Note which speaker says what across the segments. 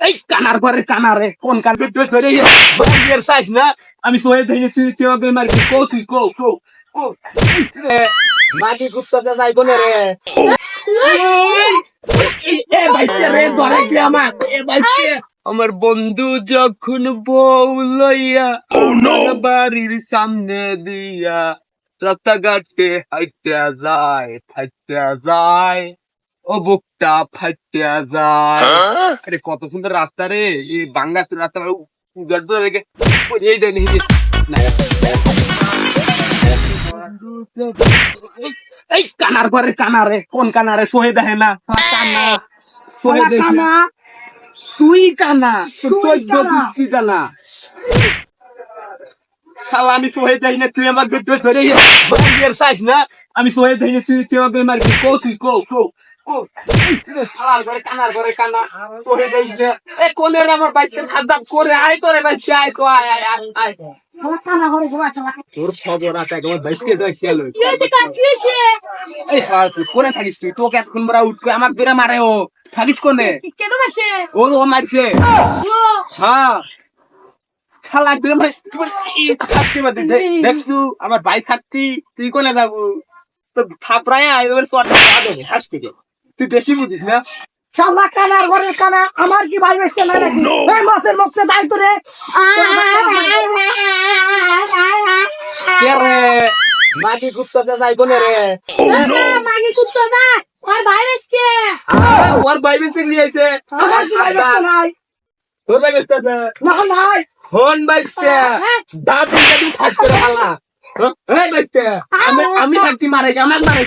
Speaker 1: এই কানার ঘরে কানারে কোন কান? ধরে বিয়ের সাইজ না আমি সোয়ে ধরে তুই তুই আমাকে মারি কো তুই কো কো কো। মাগি গুপ্ততে যাই কোনে রে। এ ভাইছে রে ধরে কি আমার এ ভাইছে আমার বন্ধু যখন বউ লইয়া আমার বাড়ির সামনে দিয়া রাস্তাঘাটে হাইটা যায় ফাইটা যায়। ও বুকটা ফাইটা যায় আরে কত সুন্দর রাস্তা রে এই বাংলা রাস্তা রেখে এই এই কানার কানারে কোন কানারে সোহে দেখে না কানা সোহে দেখে না তুই কানা তোর চোদ্দ দুষ্টি কানা শালা আমি সোহে যাই না তুই আমার ধরে সাইজ না আমি সোহে যাই না তুই তুই আমাকে কো তুই কো কো কো শালার ঘরে কানার ঘরে কানা বাইকে তোরে বাইকে খবর আছে একবার বাইকে এই হার তুই থাকিস তুই? তোকে এখন বড় উঠ করে আমাকে ধরে মারে ও। থাকিস কোনে? ও ও মারছে। হ্যাঁ। শালা দেখছু আমার ভাই থাকতি তুই কোনে যাব? তো থাপড়ায় আয় এবার চট হাস থেকে তুই বেশি বুঝিস না?
Speaker 2: শালা কানার ঘরের কানা আমার কি ভাই বেসতে না নাকি? এই মাছের মুখে দায়িত্ব রে।
Speaker 1: রে? মাগি গুপ্ততে যাই কোনে রে। আহ, ওর ভাই বেশি নিয়ে আইছে।
Speaker 2: আমার ভাই বেসতে নাই?
Speaker 1: তোর ভাই
Speaker 2: না নাই।
Speaker 1: ফোন বাইছে দাঁত দিয়ে ফাঁস করে আমি থাকতি মারে গে আমাকে মারে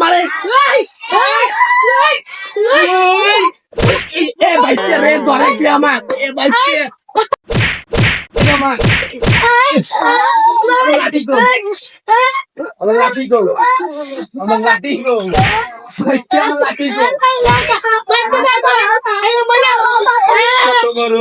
Speaker 1: মারে এ বাইছে রে ধরে কি আমার এ বাইছে আমার লাঠি গো আমার লাঠি গো আমার লাঠি গো বাইছে আমার লাঠি গো কত বড়